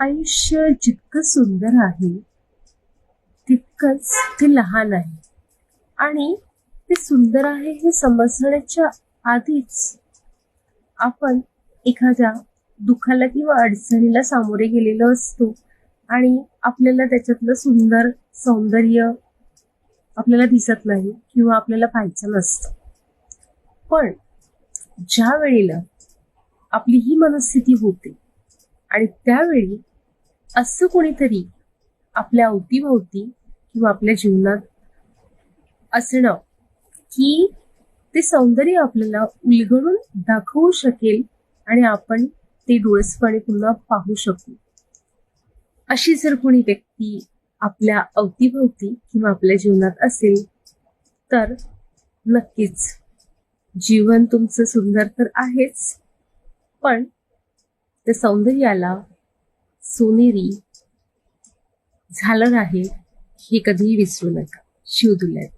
आयुष्य जितकं सुंदर आहे तितकंच ते लहान आहे. आणि ते सुंदर आहे हे समजण्याच्या आधीच आपण एखाद्या दुःखाला किंवा अडचणीला सामोरे गेलेलो असतो आणि आपल्याला त्याच्यातलं सुंदर सौंदर्य आपल्याला दिसत नाही किंवा आपल्याला पाहायचं नसतं. पण ज्या वेळेला आपली ही मनस्थिती होते आणि त्यावेळी असं कोणीतरी आपल्या अवतीभोवती किंवा आपल्या जीवनात असणं की ते सौंदर्य आपल्याला उलगडून दाखवू शकेल आणि आपण ते डोळसपणे पुन्हा पाहू शकू. अशी जर कोणी व्यक्ती आपल्या अवतीभोवती किंवा आपल्या जीवनात असेल तर नक्कीच जीवन तुमचं सुंदर तर आहेच पण त्या सौंदर्याला सोनेरी. झालं आहे हे कधीही विसरू नका. शिव दुल्ल्यात